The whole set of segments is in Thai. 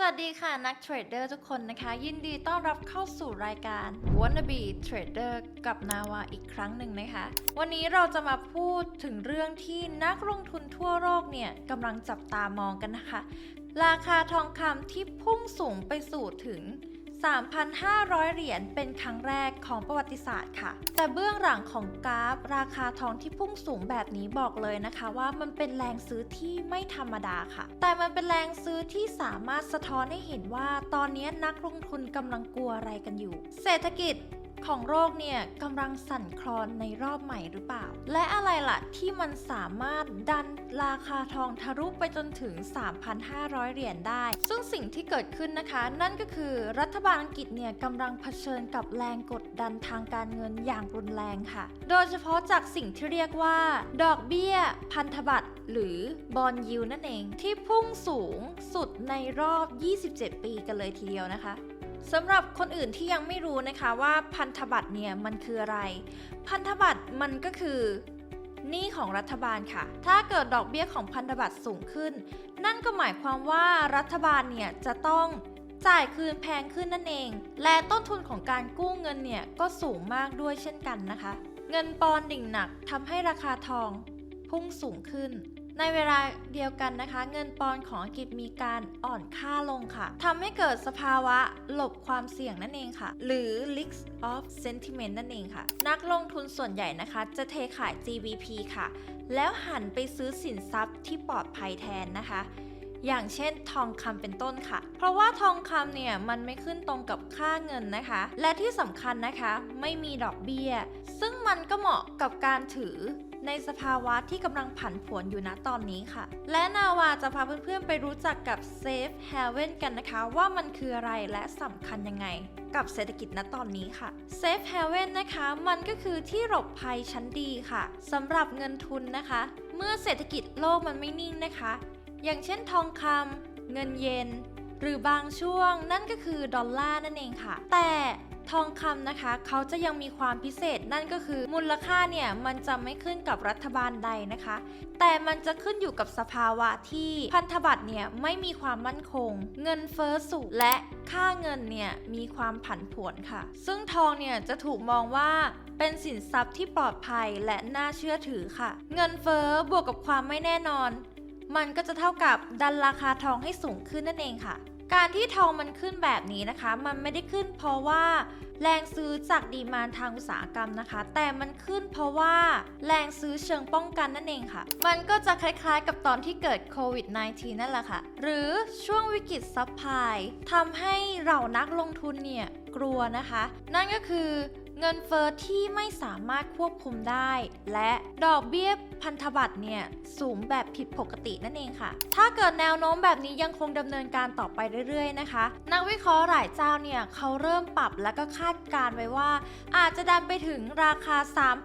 สวัสดีค่ะ นักเทรดเดอร์ทุกคนนะคะ ยินดีต้อนรับเข้าสู่รายการ Wannabe Trader กับนาวาอีกครั้งหนึ่งนะคะ วันนี้เราจะมาพูดถึงเรื่องที่นักลงทุนทั่วโลกเนี่ยกำลังจับตามองกันนะคะ ราคาทองคำที่พุ่งสูงไปสู่ถึง 3,500 เหรียญเป็นครั้งแรกของประวัติศาสตร์ค่ะ แต่เบื้องหลังของกราฟ ราคาทองที่พุ่งสูงแบบนี้บอกเลยนะคะ ว่ามันเป็นแรงซื้อที่ไม่ธรรมดาค่ะ แต่มันเป็นแรงซื้อที่สามารถสะท้อนให้เห็นว่า ตอนนี้นักลงทุนกำลังกลัวอะไรกันอยู่ เศรษฐกิจ ของโลกเนี่ยกำลังสั่นคลอนในรอบใหม่หรือเปล่า และอะไรล่ะที่มันสามารถดันราคาทองทะลุไปจนถึง 3,500 เหรียญได้ ซึ่งสิ่งที่เกิดขึ้นนะคะ นั่นก็คือรัฐบาลอังกฤษเนี่ยกำลังเผชิญกับแรงกดดันทางการเงินอย่างรุนแรงค่ะ โดยเฉพาะจากสิ่งที่เรียกว่า ดอกเบี้ย พันธบัตรหรือบอลยิวนั่นเองที่พุ่งสูงสุดในรอบ 27 ปีกันเลยทีเดียวนะคะ สำหรับคนอื่นที่ยังไม่รู้นะคะว่าพันธบัตรเนี่ยมันคืออะไร พันธบัตรมันก็คือหนี้ของรัฐบาลค่ะ ถ้าเกิดดอกเบี้ยของพันธบัตรสูงขึ้น นั่นก็หมายความว่ารัฐบาลเนี่ยจะต้องจ่ายคืนแพงขึ้นนั่นเอง และต้นทุนของการกู้เงินเนี่ยก็สูงมากด้วยเช่นกันนะคะ เงินปอนด์ดิ่งหนักทำให้ราคาทองพุ่งสูงขึ้น ในเวลาเดียวกันนะคะ เงินปอนด์ของอังกฤษมีการอ่อนค่าลงค่ะทำให้เกิดสภาวะหลบความเสี่ยงนั่นเองค่ะ หรือ risk of sentiment นั่นเองค่ะ นักลงทุนส่วนใหญ่นะคะ จะเทขาย GBP ค่ะ แล้วหันไปซื้อสินทรัพย์ที่ปลอดภัยแทนนะคะอย่างเช่นทองคำเป็นต้นค่ะ เพราะว่าทองคำเนี่ยมันไม่ขึ้นตรงกับค่าเงินนะคะ และที่สำคัญนะคะไม่มีดอกเบี้ย ซึ่งมันก็เหมาะกับการถือ ในสภาวะที่กำลังผันผวนอยู่นะตอนนี้ค่ะ และนาวาจะพาเพื่อนๆไปรู้จักกับ Safe Haven กันนะคะว่ามันคืออะไรและสำคัญยังไง กับเศรษฐกิจณตอนนี้ค่ะ Safe Haven นะคะมันก็คือที่หลบภัยชั้นดีค่ะสำหรับเงินทุนนะคะ เมื่อเศรษฐกิจโลกมันไม่นิ่งนะคะ อย่างเช่นทองคำเงินเยนหรือบางช่วงนั่นก็คือดอลลาร์นั่นเองค่ะ แต่ ทองคำนะคะ เขาจะยังมีความพิเศษนั่นก็คือมูลค่าเนี่ยมันจะไม่ขึ้นกับรัฐบาลใดนะคะ แต่มันจะขึ้นอยู่กับสภาวะที่พันธบัตรเนี่ยไม่มีความมั่นคง เงินเฟ้อสูงและค่าเงินเนี่ยมีความผันผวนค่ะ ซึ่งทองเนี่ยจะถูกมองว่าเป็นสินทรัพย์ที่ปลอดภัยและน่าเชื่อถือค่ะ เงินเฟ้อบวกกับความไม่แน่นอน มันก็จะเท่ากับดันราคาทองให้สูงขึ้นนั่นเองค่ะ การที่ทองมันขึ้นแบบนี้นะคะ มันไม่ได้ขึ้นเพราะว่าแรงซื้อจากดีมานทางอุตสาหกรรมนะคะ แต่มันขึ้นเพราะว่าแรงซื้อเชิงป้องกันนั่นเองค่ะ มันก็จะคล้ายๆกับตอนที่เกิดโควิด -19 นั่นแหละค่ะ หรือช่วงวิกฤตซัพพลายทำให้เรานักลงทุนเนี่ยกลัวนะคะ นั่นก็คือ เงินเฟอ้อที่ไม่สามารถควบคุมได้ และดอกเบี้ยพันธบัตรเนี่ยสูงแบบผิดปกตินั่นเองค่ะ ถ้าเกิดแนวโน้มแบบนี้ยังคงดำเนินการต่อไปเรื่อยๆนะคะ นักวิเคราะห์หลายเจ้าเนี่ยเขาเริ่มปรับแล้วก็คาดการณ์ไว้ว่า อาจจะดันไปถึงราคา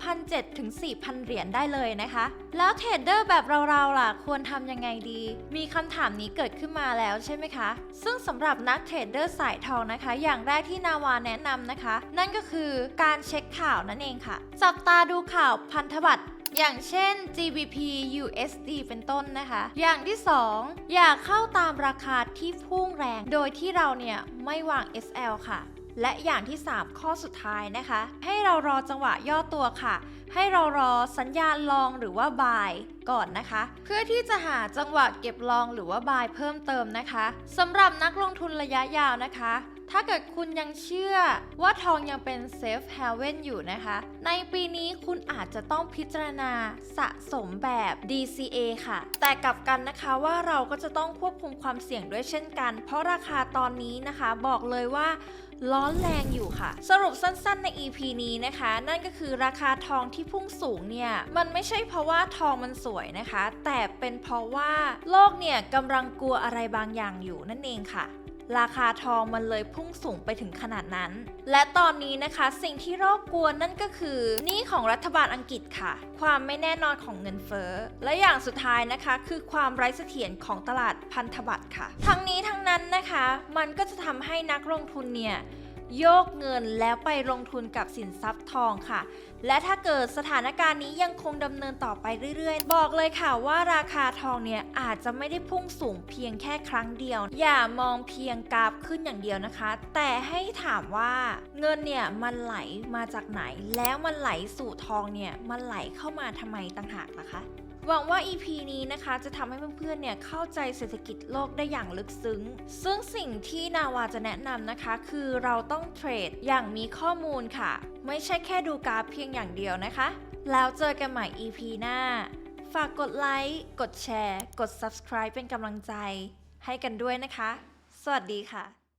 3,700ถึง4,000 เหรียญได้เลยนะคะ แล้วเทรดเดอร์แบบเราๆล่ะควรทำยังไงดี มีคำถามนี้เกิดขึ้นมาแล้วใช่ไหมคะ ซึ่งสำหรับนักเทรดเดอร์สายทองนะคะ อย่างแรกที่นาวาแนะนำนะคะ นั่นก็คือการเช็คข่าวนั่นเองค่ะ จับตาดูข่าวพันธบัตรอย่างเช่น GBP USD เป็นต้นนะคะ อย่างที่ 2 อย่าเข้าตามราคาที่พุ่งแรง โดยที่เราเนี่ยไม่วาง SL ค่ะ และอย่างที่ 3 ข้อสุดท้ายนะคะ ให้เรารอจังหวะย่อตัวค่ะ ให้เรารอสัญญาณลองหรือว่าบายก่อนนะคะ เพื่อที่จะหาจังหวะเก็บลองหรือว่าบายเพิ่มเติมนะคะสำหรับนักลงทุนระยะยาวนะคะ ถ้าเกิดคุณยังเชื่อว่าทองยังเป็นเซฟเฮเว่นอยู่นะคะ ในปีนี้คุณอาจจะต้องพิจารณาสะสมแบบ DCA ค่ะ แต่กลับกันนะคะว่าเราก็จะต้องควบคุมความเสี่ยงด้วยเช่นกัน เพราะราคาตอนนี้นะคะ บอกเลยว่าร้อนแรงอยู่ค่ะ สรุปสั้นๆใน EP นี้นะคะ นั่นก็คือราคาทองที่พุ่งสูงเนี่ย มันไม่ใช่เพราะว่าทองมันสวยนะคะ แต่เป็นเพราะว่าโลกเนี่ยกำลังกลัวอะไรบางอย่างอยู่นั่นเองค่ะ ราคาทองมันเลยพุ่งสูงไปถึงขนาดนั้น และตอนนี้นะคะสิ่งที่โรคกลัวนั่นก็คือหนี้ของรัฐบาลอังกฤษค่ะ ความไม่แน่นอนของเงินเฟ้อ และอย่างสุดท้ายนะคะ คือความไร้เสถียรของตลาดพันธบัตรค่ะ ทั้งนี้ทั้งนั้นนะคะ มันก็จะทำให้นักลงทุนเนี่ย โยกเงินแล้วไปลงทุนกับสินทรัพย์ทองค่ะ และถ้าเกิดสถานการณ์นี้ยังคงดำเนินต่อไปเรื่อยๆ บอกเลยค่ะว่าราคาทองเนี่ยอาจจะไม่ได้พุ่งสูงเพียงแค่ครั้งเดียว อย่ามองเพียงกราฟขึ้นอย่างเดียวนะคะ แต่ให้ถามว่าเงินเนี่ยมันไหลมาจากไหน แล้วมันไหลสู่ทองเนี่ยมันไหลเข้ามาทำไมต่างหากนะคะ หวังว่า EP นี้นะคะจะทำให้เพื่อนๆ เนี่ยเข้าใจเศรษฐกิจโลกได้อย่างลึกซึ้ง ซึ่งสิ่งที่นาวาจะแนะนำนะคะ คือเราต้องเทรดอย่างมีข้อมูลค่ะ ไม่ใช่แค่ดูกราฟเพียงอย่างเดียวนะคะ แล้วเจอกันใหม่ EP หน้า ฝากกดไลค์ กดแชร์ กด subscribe เป็นกำลังใจให้กันด้วยนะคะ สวัสดีค่ะ